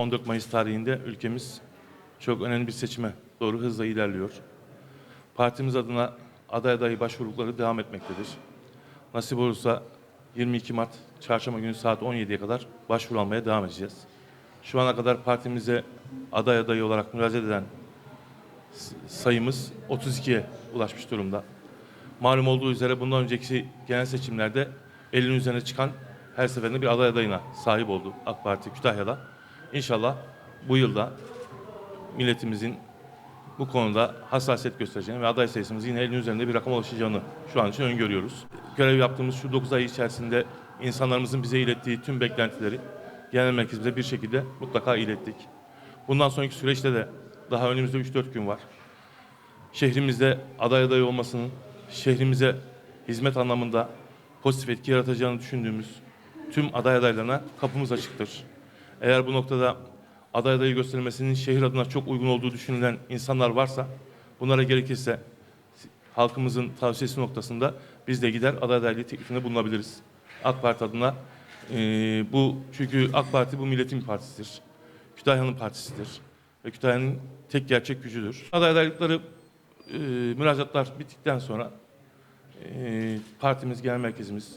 14 Mayıs tarihinde ülkemiz çok önemli bir seçime doğru hızla ilerliyor. Partimiz adına aday adayı başvuruları devam etmektedir. Nasip olursa 22 Mart çarşamba günü saat 17'ye kadar başvuru almaya devam edeceğiz. Şu ana kadar partimize aday adayı olarak müracaat eden sayımız 32'ye ulaşmış durumda. Malum olduğu üzere bundan önceki genel seçimlerde 50'nin üzerine çıkan her seferinde bir aday adayına sahip oldu AK Parti Kütahya'da. İnşallah bu yılda milletimizin bu konuda hassasiyet göstereceğini ve aday sayısımız yine 50'nin üzerinde bir rakam ulaşacağını şu an için öngörüyoruz. Görev yaptığımız şu 9 ay içerisinde insanlarımızın bize ilettiği tüm beklentileri genel merkezimize bir şekilde mutlaka ilettik. Bundan sonraki süreçte de daha önümüzde 3-4 gün var. Şehrimizde aday adayı olmasının şehrimize hizmet anlamında pozitif etki yaratacağını düşündüğümüz tüm aday adaylarına kapımız açıktır. Eğer bu noktada aday adayı gösterilmesinin şehir adına çok uygun olduğu düşünülen insanlar varsa bunlara gerekirse halkımızın tavsiyesi noktasında biz de gider aday adaylığı teklifinde bulunabiliriz. AK Parti adına eee, bu çünkü AK Parti bu milletin partisidir. Kütahya'nın partisidir. Ve Kütahya'nın tek gerçek gücüdür. Aday adaylıkları eee müracaatlar bittikten sonra eee, partimiz, genel merkezimiz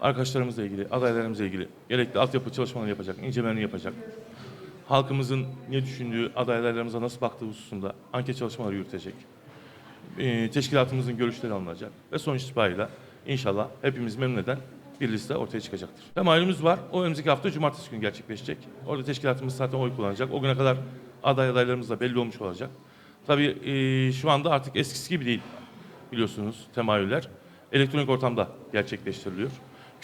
arkadaşlarımızla ilgili, adaylarımızla ilgili gerekli altyapı çalışmalarını yapacak, incelemelerini yapacak. Halkımızın ne düşündüğü, adaylarımıza nasıl baktığı hususunda anket çalışmaları yürütecek. Eee, teşkilatımızın görüşleri alınacak ve sonuç itibariyle inşallah hepimiz memnun eden bir liste ortaya çıkacaktır. Malumumuz var. O önümüzdeki hafta cumartesi günü gerçekleşecek. Orada teşkilatımız zaten oy kullanacak. O güne kadar aday adaylarımız da belli olmuş olacak. Tabii eee, şu anda artık eskisi gibi değil biliyorsunuz temayüller. Elektronik ortamda gerçekleştiriliyor.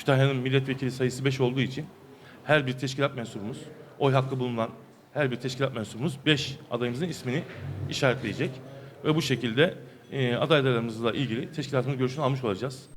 Kütahya'nın milletvekili sayısı 5 olduğu için her bir teşkilat mensubumuz, oy hakkı bulunan her bir teşkilat mensubumuz 5 adayımızın ismini işaretleyecek. Ve bu şekilde eee adaylarımızla ilgili teşkilatımızın görüşünü almış olacağız.